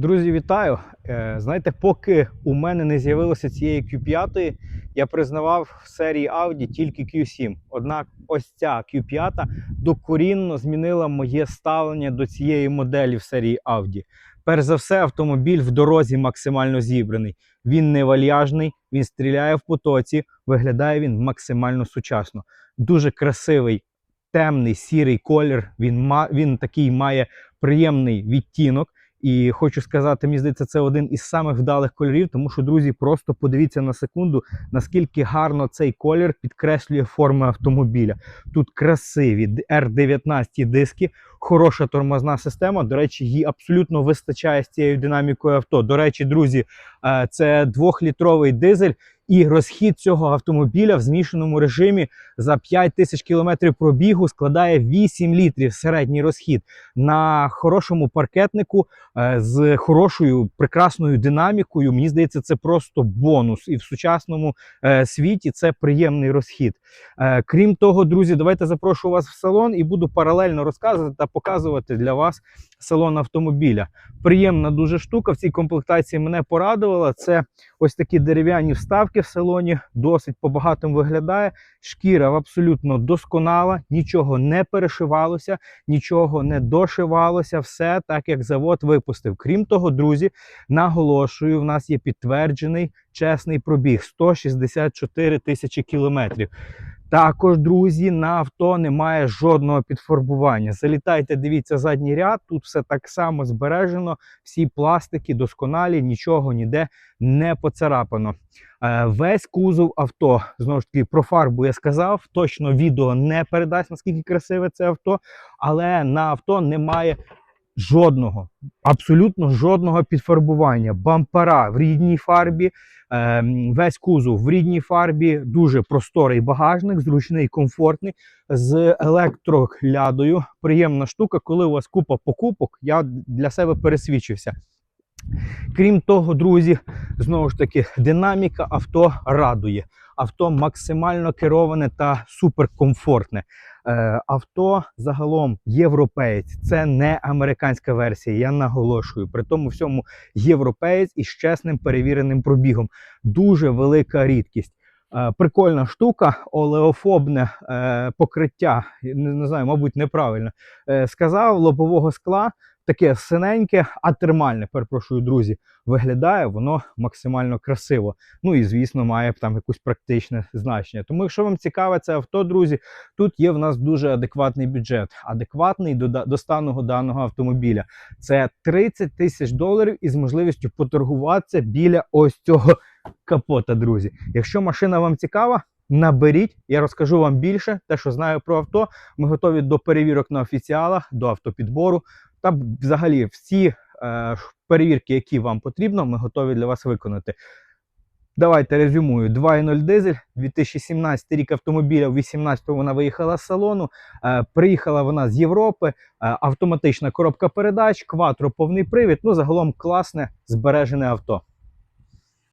Друзі, вітаю! Е, Знаєте, поки у мене не з'явилося цієї Q5, я признавав в серії Audi тільки Q7. Однак ось ця Q5 докорінно змінила моє ставлення до цієї моделі в серії Audi. Перш за все, автомобіль в дорозі максимально зібраний. Він не вальяжний, він стріляє в потоці, виглядає він максимально сучасно. Дуже красивий, темний сірий колір. Він, він такий має приємний відтінок. І хочу сказати, мені здається, це один із самих вдалих кольорів, тому що, друзі, просто подивіться на секунду, наскільки гарно цей колір підкреслює форми автомобіля. Тут красиві R19 диски, хороша тормозна система. До речі, їй абсолютно вистачає з цією динамікою авто. До речі, друзі, е, це двохлітровий дизель. І розхід цього автомобіля в змішаному режимі за 5 тисяч кілометрів пробігу складає 8 літрів середній розхід на хорошому паркетнику е, з хорошою прекрасною динамікою. Мені здається, це просто бонус. І в сучасному е, світі це приємний розхід. Крім того, друзі, давайте запрошу вас в салон і буду паралельно розказувати та показувати для вас салон автомобіля. Приємна дуже штука в цій комплектації мене порадувала. Це ось такі дерев'яні вставки в салоні, досить по-багатому виглядає. Шкіра абсолютно досконала, нічого не перешивалося, нічого не дошивалося, все так, як завод випустив. Крім того, друзі, наголошую, в нас є підтверджений чесний пробіг 164 тисячі кілометрів. Також, друзі, на авто немає жодного підфарбування. Залітайте, дивіться задній ряд. Тут все так само збережено, всі пластики досконалі, нічого ніде не поцарапано. Е, Весь кузов авто, знову ж таки, про фарбу я сказав. Точно відео не передасть, наскільки красиве це авто, але на авто немає жодного, абсолютно жодного підфарбування. Бампера в рідній фарбі, е, весь кузов в рідній фарбі, дуже просторий багажник, зручний, комфортний, з електроглядою. Приємна штука, коли у вас купа покупок, я для себе пересвідчився. Крім того, друзі, знову ж таки, динаміка авто радує. Авто максимально кероване та суперкомфортне. Е, авто загалом європеєць, це не американська версія. Я наголошую. При тому всьому європеєць із чесним перевіреним пробігом. Дуже велика рідкість. Е, прикольна штука, олеофобне е, покриття. Не, знаю, мабуть, неправильно сказав лобового скла. Таке синеньке, а термальне, перепрошую, друзі, виглядає воно максимально красиво. Ну і звісно, має там якусь практичне значення. Тому, якщо вам цікаве це авто, друзі, тут є в нас дуже адекватний бюджет, адекватний до, до стану даного автомобіля. Це 30 тисяч доларів із можливістю поторгуватися біля ось цього капота, друзі. Якщо машина вам цікава. Наберіть, я розкажу вам більше, те, що знаю про авто. Ми готові до перевірок на офіціалах, до автопідбору. Та взагалі всі е, перевірки, які вам потрібно, ми готові для вас виконати. Давайте резюмую. 2.0 дизель, 2017 рік автомобіля, в 18-му вона виїхала з салону. Е, приїхала вона з Європи, е, автоматична коробка передач, кватро повний привід. Ну, загалом класне збережене авто.